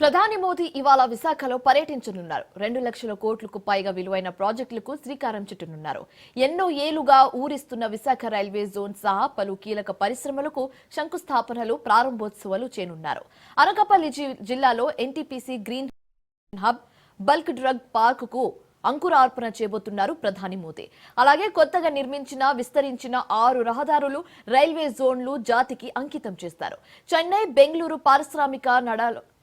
ప్రధాని మోదీ ఇవాళ విశాఖలో పర్యటించనున్నారు. రెండు లక్షల కోట్లకు పైగా విలువైన ప్రాజెక్టులకు శ్రీకారం చుట్టనున్నారు. ఎన్నో ఏళ్ళుగా ఊరిస్తున్న విశాఖ రైల్వే జోన్ సహా పలు కీలక పరిశ్రమలకు శంకుస్థాపనలు ప్రారంభోత్సవాలు చేనున్నారు. అనకాపల్లి జి- జిల్లాలో NTPC green hub bulk drug పార్కుకు అంకురార్పణ చేయబోతున్నారు ప్రధాని మోదీ. అలాగే కొత్తగా నిర్మించిన విస్తరించిన ఆరు రహదారులు రైల్వే జోన్లు జాతికి అంకితం చేస్తారు. చెన్నై బెంగళూరు పారిశ్రామిక నడాలు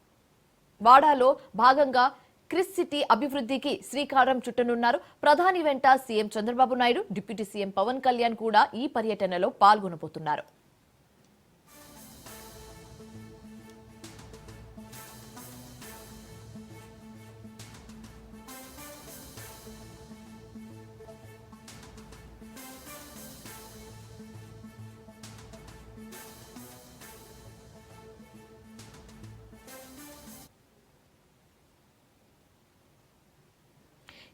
వాడాలో భాగంగా క్రిస్ సిటీ అభివృద్ధికి శ్రీకారం చుట్టనున్నారు. ప్రధాని వెంట CM Chandrababu Naidu deputy CM Pawan Kalyan కూడా ఈ పర్యటనలో పాల్గొనబోతున్నారు.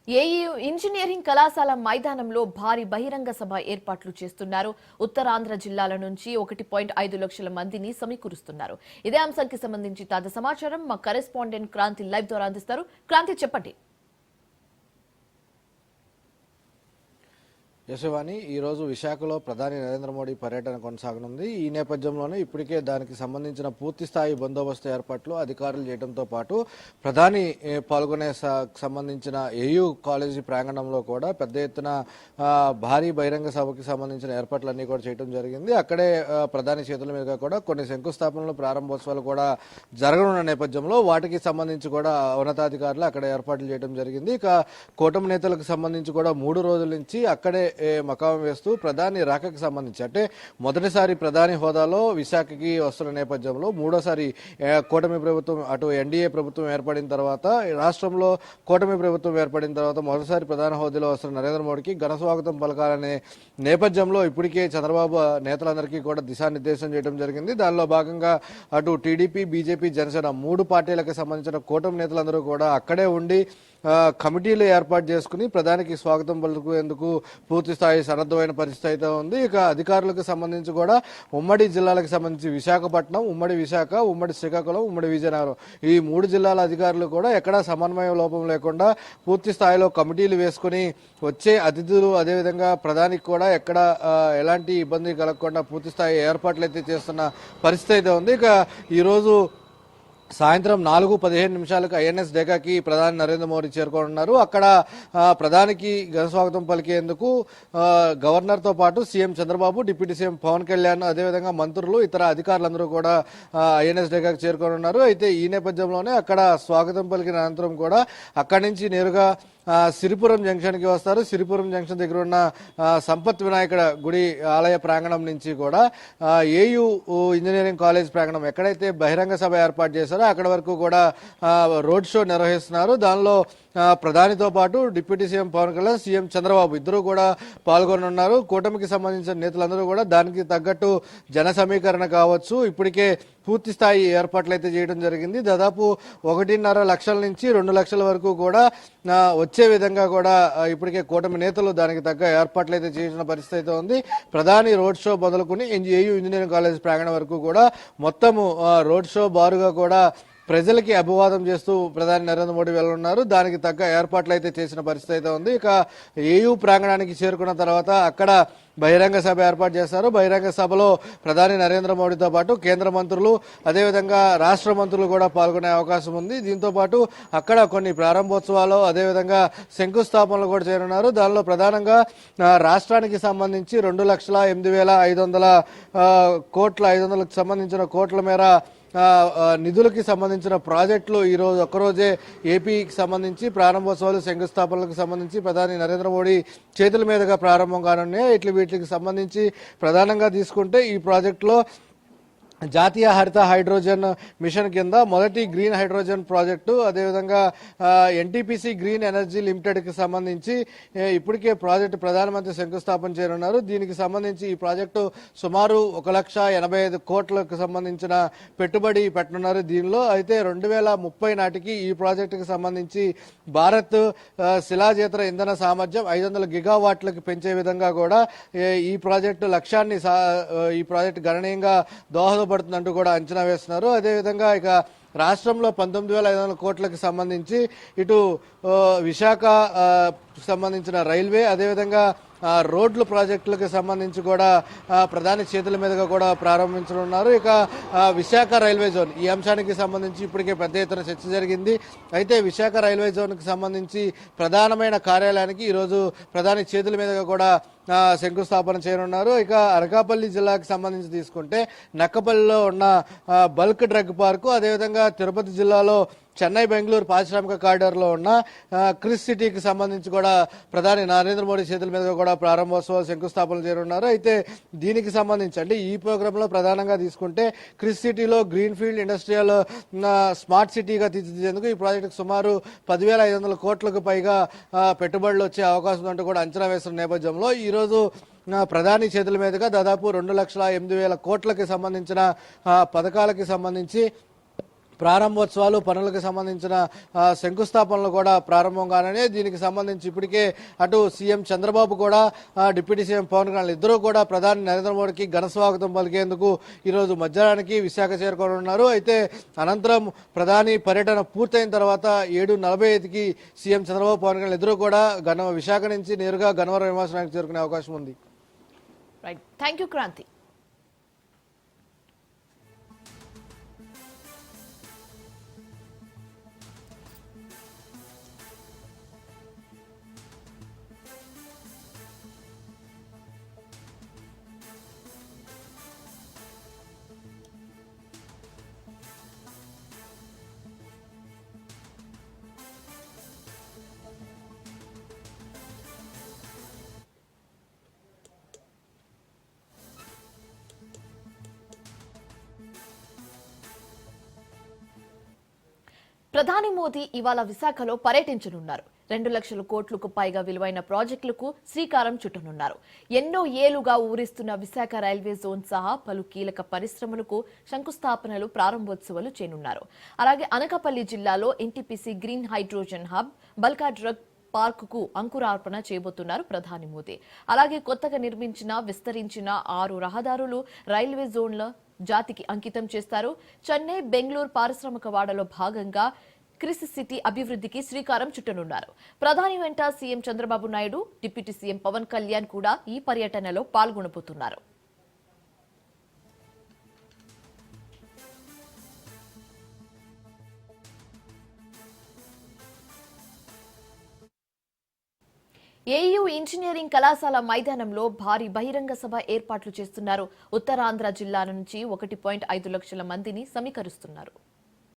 ఏఈయు ఇంజనీరింగ్ కళాశాల మైదానంలో భారీ బహిరంగ సభ ఏర్పాట్లు చేస్తున్నారు. ఉత్తరాంధ్ర జిల్లాల నుంచి ఒకటి పాయింట్ ఐదు లక్షల మందిని సమీకరిస్తున్నారు. ఇదే అంశానికి సంబంధించి తాజా సమాచారం మా కరెస్పాండెంట్ క్రాంతి లైవ్ ద్వారా అందిస్తారు. క్రాంతి చెప్పండి. యశవాణి ఈరోజు విశాఖలో ప్రధాని నరేంద్ర మోడీ పర్యటన కొనసాగనుంది. ఈ నేపథ్యంలోనే ఇప్పటికే దానికి సంబంధించిన పూర్తి స్థాయి బందోబస్తు ఏర్పాట్లు అధికారులు చేయడంతో పాటు ప్రధాని పాల్గొనే సంబంధించిన ఏయూ కాలేజీ ప్రాంగణంలో కూడా పెద్ద ఎత్తున భారీ బహిరంగ సభకి సంబంధించిన ఏర్పాట్లన్నీ కూడా చేయడం జరిగింది. అక్కడే ప్రధాని చేతుల మీదుగా కూడా కొన్ని శంకుస్థాపనలు ప్రారంభోత్సవాలు కూడా జరగనున్న నేపథ్యంలో వాటికి సంబంధించి కూడా ఉన్నతాధికారులు అక్కడ ఏర్పాట్లు చేయడం జరిగింది. ఇక కూటమి నేతలకు సంబంధించి కూడా మూడు రోజుల నుంచి అక్కడే మకాం వేస్తూ ప్రధాని రాకకి సంబంధించి అంటే మొదటిసారి ప్రధాని హోదాలో విశాఖకి వస్తున్న నేపథ్యంలో మూడోసారి కూటమి ప్రభుత్వం అటు ఎన్డీఏ ప్రభుత్వం ఏర్పడిన తర్వాత రాష్ట్రంలో కూటమి ప్రభుత్వం ఏర్పడిన తర్వాత మొదటిసారి ప్రధాన హోదాలో వస్తున్న నరేంద్ర మోడీకి ఘన స్వాగతం పలకాలనే నేపథ్యంలో ఇప్పటికే చంద్రబాబు నేతలందరికీ కూడా దిశానిర్దేశం చేయడం జరిగింది. దానిలో భాగంగా అటు టీడీపీ బీజేపీ జనసేన మూడు పార్టీలకు సంబంధించిన కూటమి నేతలందరూ కూడా అక్కడే ఉండి కమిటీలు ఏర్పాటు చేసుకుని ప్రధానికి స్వాగతం పలుకునేందుకు పూర్తి పూర్తి స్థాయి సన్నద్ధమైన పరిస్థితి అయితే ఉంది. ఇక అధికారులకు సంబంధించి కూడా ఉమ్మడి జిల్లాలకు సంబంధించి విశాఖపట్నం ఉమ్మడి విశాఖ ఉమ్మడి శ్రీకాకుళం ఉమ్మడి విజయనగరం ఈ మూడు జిల్లాల అధికారులు కూడా ఎక్కడా సమన్వయ లోపం లేకుండా పూర్తి స్థాయిలో కమిటీలు వేసుకుని వచ్చే అతిథులు అదేవిధంగా ప్రధానికి కూడా ఎక్కడ ఎలాంటి ఇబ్బంది కలగకుండా పూర్తి స్థాయి ఏర్పాట్లు అయితే చేస్తున్న పరిస్థితి అయితే ఉంది. ఇక ఈరోజు సాయంత్రం నాలుగు పదిహేను నిమిషాలకు ఐఎన్ఎస్ డేకాకి ప్రధాని నరేంద్ర మోడీ చేరుకోనున్నారు. అక్కడ ప్రధానికి ఘనస్వాగతం పలికేందుకు గవర్నర్తో పాటు CM Chandrababu deputy CM Pawan Kalyan అదేవిధంగా మంత్రులు ఇతర అధికారులందరూ కూడా ఐఎన్ఎస్ డేకాకి చేరుకోనున్నారు. అయితే ఈ నేపథ్యంలోనే అక్కడ స్వాగతం పలికిన అనంతరం కూడా అక్కడి నుంచి నేరుగా సిరిపురం జంక్షన్కి వస్తారు. సిరిపురం జంక్షన్ దగ్గర ఉన్న సంపత్ వినాయకుడ గుడి ఆలయ ప్రాంగణం నుంచి కూడా ఏయు ఇంజనీరింగ్ కాలేజ్ ప్రాంగణం ఎక్కడైతే బహిరంగ సభ ఏర్పాటు చేశారో అక్కడ వరకు కూడా రోడ్ షో నిర్వహిస్తున్నారు. దానిలో ప్రధానితో పాటు deputy CM Pawan Kalyan CM Chandrababu ఇద్దరు కూడా పాల్గొనున్నారు. కూటమికి సంబంధించిన నేతలందరూ కూడా దానికి తగ్గట్టు జన సమీకరణ కావచ్చు. ఇప్పటికే పూర్తి స్థాయి ఏర్పాట్లు అయితే చేయడం జరిగింది. దాదాపు ఒకటిన్నర లక్షల నుంచి రెండు లక్షల వరకు కూడా వచ్చే విధంగా కూడా ఇప్పటికే కూటమి నేతలు దానికి తగ్గ ఏర్పాట్లు అయితే చేసిన పరిస్థితి అయితే ఉంది. ప్రధాని రోడ్ షో మొదలుకొని ఏయూ ఇంజనీరింగ్ కాలేజ్ ప్రాంగణం వరకు కూడా మొత్తము రోడ్ షో బారుగా కూడా ప్రజలకి అభివాదం చేస్తూ ప్రధాని నరేంద్ర మోడీ వెళ్ళనున్నారు. దానికి తగ్గ ఏర్పాట్లు అయితే చేసిన పరిస్థితి అయితే ఉంది. ఇక ఏయూ ప్రాంగణానికి చేరుకున్న తర్వాత అక్కడ బహిరంగ సభ ఏర్పాటు చేస్తారు బహిరంగ సభలో ప్రధాని నరేంద్ర మోడీతో పాటు కేంద్ర మంత్రులు అదేవిధంగా రాష్ట్ర మంత్రులు కూడా పాల్గొనే అవకాశం ఉంది. దీంతో పాటు అక్కడ కొన్ని ప్రారంభోత్సవాలు అదేవిధంగా శంకుస్థాపనలు కూడా చేరున్నారు దానిలో ప్రధానంగా రాష్ట్రానికి సంబంధించి రెండు లక్షల ఎనిమిది వేల ఐదు వందల కోట్ల ఐదు వందలకు సంబంధించిన కోట్ల మేర నిధులకి సంబంధించిన ప్రాజెక్టులు ఈరోజు రోజు ఒక్కరోజే ఏపీకి సంబంధించి ప్రారంభోత్సవాలు శంకుస్థాపనలకు సంబంధించి ప్రధాని నరేంద్ర మోడీ చేతుల మీదుగా ప్రారంభం కానున్నాయి. ఇట్లా వీటికి సంబంధించి ప్రధానంగా తీసుకుంటే ఈ ప్రాజెక్టులో జాతీయ హరిత హైడ్రోజన్ మిషన్ కింద మొదటి గ్రీన్ హైడ్రోజన్ ప్రాజెక్టు. అదేవిధంగా ఎన్టీపీసీ గ్రీన్ ఎనర్జీ లిమిటెడ్కి సంబంధించి ఇప్పటికే ప్రాజెక్టు ప్రధానమంత్రి శంకుస్థాపన చేయనున్నారు. దీనికి సంబంధించి ఈ ప్రాజెక్టు సుమారు ఒక లక్ష ఎనభై ఐదు కోట్లకు సంబంధించిన పెట్టుబడి పెట్టనున్నారు దీనిలో. అయితే రెండు వేల ముప్పై నాటికి ఈ ప్రాజెక్టుకి సంబంధించి భారత్ శిలాజేతర ఇంధన సామర్థ్యం ఐదు వందల గిగావాట్లకు పెంచే విధంగా కూడా ఈ ప్రాజెక్టు లక్ష్యాన్ని సా- ఈ ప్రాజెక్టు గణనీయంగా దోహదపడుతుందంటూ కూడా అంచనా వేస్తున్నారు. అదేవిధంగా ఇక రాష్ట్రంలో పంతొమ్మిది వేల ఐదు వందల కోట్లకు సంబంధించి ఇటు విశాఖ సంబంధించిన రైల్వే అదేవిధంగా రోడ్లు ప్రాజెక్టులకు సంబంధించి కూడా ప్రధాని చేతుల మీదుగా కూడా ప్రారంభించనున్నారు. ఇక విశాఖ రైల్వే జోన్ ఈ అంశానికి సంబంధించి ఇప్పటికే పెద్ద ఎత్తున చర్చ జరిగింది. అయితే విశాఖ రైల్వే జోన్కి సంబంధించి ప్రధానమైన కార్యాలయానికి ఈరోజు ప్రధాని చేతుల మీదుగా కూడా శంకుస్థాపన చేయనున్నారు. ఇక అనకాపల్లి జిల్లాకు సంబంధించి తీసుకుంటే నక్కపల్లిలో ఉన్న బల్క్ డ్రగ్ పార్కు అదేవిధంగా తిరుపతి జిల్లాలో చెన్నై బెంగళూరు పారిశ్రామిక కారిడార్లో ఉన్న క్రిస్ సిటీకి సంబంధించి కూడా ప్రధాని నరేంద్ర మోడీ చేతుల మీదుగా కూడా ప్రారంభోత్సవం శంకుస్థాపన చేరున్నారు అయితే దీనికి సంబంధించి అంటే ఈ ప్రోగ్రాంలో ప్రధానంగా తీసుకుంటే క్రిస్ సిటీలో గ్రీన్ఫీల్డ్ ఇండస్ట్రియల్ స్మార్ట్ సిటీగా తీర్చిదిద్దేందుకు ఈ ప్రాజెక్టుకు సుమారు పదివేల ఐదు వందల కోట్లకు పైగా పెట్టుబడులు వచ్చే అవకాశం ఉందంటూ కూడా అంచనా వేస్తున్న నేపథ్యంలో ఈరోజు ప్రధాని చేతుల మీదుగా దాదాపు రెండు లక్షల ఎనిమిది వేల కోట్లకి సంబంధించిన పథకాలకి సంబంధించి ప్రారంభోత్సవాలు పనులకు సంబంధించిన శంకుస్థాపనలు కూడా ప్రారంభం కాననే దీనికి సంబంధించి ఇప్పటికే అటు సీఎం చంద్రబాబు కూడా డిప్యూటీ సీఎం పవన్ కళ్యాణ్ ఇద్దరూ కూడా ప్రధాని నరేంద్ర మోడీకి ఘన స్వాగతం పలికేందుకు ఈరోజు మధ్యాహ్నానికి విశాఖ చేరుకోనున్నారు. అయితే అనంతరం ప్రధాని పర్యటన పూర్తయిన తర్వాత ఏడు నలభై ఐదుకి సీఎం చంద్రబాబు పవన్ కళ్యాణ్ ఇద్దరూ కూడా ఘన విశాఖ నుంచి నేరుగా గన్నవరం నివాసానికి చేరుకునే అవకాశం ఉంది. థ్యాంక్ యూ క్రాంతి ప్రధాని మోదీ ఇవాళ విశాఖలో పర్యటించనున్నారు. రెండు లక్షల కోట్లకు పైగా విలువైన ప్రాజెక్టులకు శ్రీకారం చుట్టనున్నారు. ఎన్నో ఏళ్ళుగా ఊరిస్తున్న విశాఖ రైల్వే జోన్ సహా పలు కీలక పరిశ్రమలకు శంకుస్థాపనలు ప్రారంభోత్సవాలు చేయనున్నారు. అలాగే అనకాపల్లి జిల్లాలో NTPC green hydrogen hub bulk drug పార్కుకు అంకురార్పణ చేయబోతున్నారు ప్రధాని మోదీ. అలాగే కొత్తగా నిర్మించిన విస్తరించిన ఆరు రహదారులు రైల్వే జోన్ల జాతికి అంకితం చేస్తారు. చెన్నై బెంగళూరు పారిశ్రామిక వాడలో భాగంగా క్రిస్ సిటీ అభివృద్ధికి శ్రీకారం చుట్టనున్నారు. ప్రధాని వెంట CM Chandrababu Naidu deputy CM Pawan Kalyan కూడా ఈ పర్యటనలో పాల్గొనబోతున్నారు. ఏయూ ఇంజనీరింగ్ కళాశాల మైదానంలో భారీ బహిరంగ సభ ఏర్పాట్లు చేస్తున్నారు. ఉత్తరాంధ్ర జిల్లాల నుంచి ఒకటి పాయింట్ ఐదు లక్షల మందిని సమీకరిస్తున్నారు.